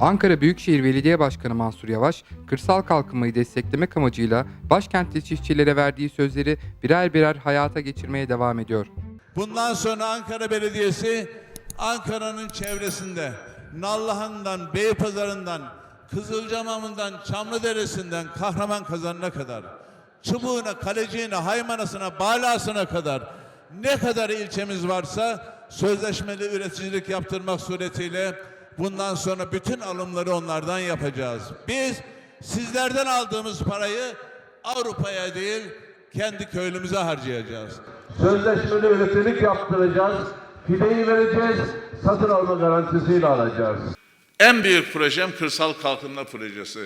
Ankara Büyükşehir Belediye Başkanı Mansur Yavaş, kırsal kalkınmayı desteklemek amacıyla başkentli çiftçilere verdiği sözleri birer birer hayata geçirmeye devam ediyor. Bundan sonra Ankara Belediyesi Ankara'nın çevresinde Nallıhan'dan, Beypazarı'ndan, Kızılcamam'ından, Çamlıdere'sinden Kahraman Kazanı'na kadar Çubuğuna, Kaleciğine, Haymanası'na, Balası'na kadar ne kadar ilçemiz varsa sözleşmeli üreticilik yaptırmak suretiyle bundan sonra bütün alımları onlardan yapacağız. Biz sizlerden aldığımız parayı Avrupa'ya değil kendi köylümüze harcayacağız. Sözleşmeli üreticilik yaptıracağız. Fideyi vereceğiz. Satın alma garantisiyle alacağız. En büyük projem kırsal kalkınma projesi.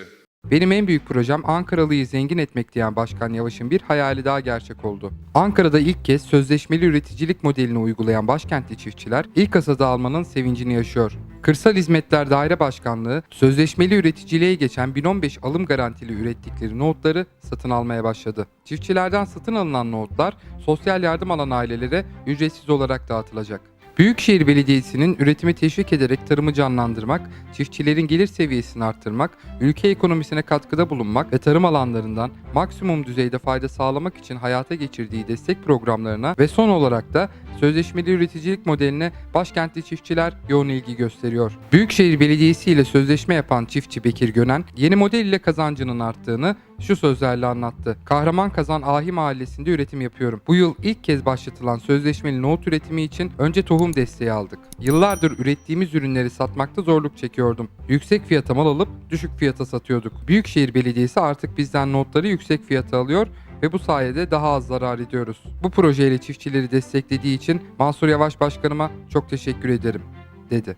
Benim en büyük projem Ankaralı'yı zengin etmek diyen Başkan Yavaş'ın bir hayali daha gerçek oldu. Ankara'da ilk kez sözleşmeli üreticilik modelini uygulayan başkentli çiftçiler ilk hasada almanın sevincini yaşıyor. Kırsal Hizmetler Daire Başkanlığı sözleşmeli üreticiliğe geçen 1015 alım garantili ürettikleri nohutları satın almaya başladı. Çiftçilerden satın alınan nohutlar sosyal yardım alan ailelere ücretsiz olarak dağıtılacak. Büyükşehir Belediyesi'nin üretimi teşvik ederek tarımı canlandırmak, çiftçilerin gelir seviyesini arttırmak, ülke ekonomisine katkıda bulunmak ve tarım alanlarından maksimum düzeyde fayda sağlamak için hayata geçirdiği destek programlarına ve son olarak da sözleşmeli üreticilik modeline başkentli çiftçiler yoğun ilgi gösteriyor. Büyükşehir Belediyesi ile sözleşme yapan çiftçi Bekir Gönen, yeni model ile kazancının arttığını şu sözlerle anlattı. Kahraman Kazan Ahi Mahallesi'nde üretim yapıyorum. Bu yıl ilk kez başlatılan sözleşmeli nohut üretimi için önce tohum desteği aldık. Yıllardır ürettiğimiz ürünleri satmakta zorluk çekiyordum. Yüksek fiyata mal alıp düşük fiyata satıyorduk. Büyükşehir Belediyesi artık bizden notları yüksek fiyata alıyor ve bu sayede daha az zarar ediyoruz. Bu projeyle çiftçileri desteklediği için Mansur Yavaş Başkanıma çok teşekkür ederim, dedi.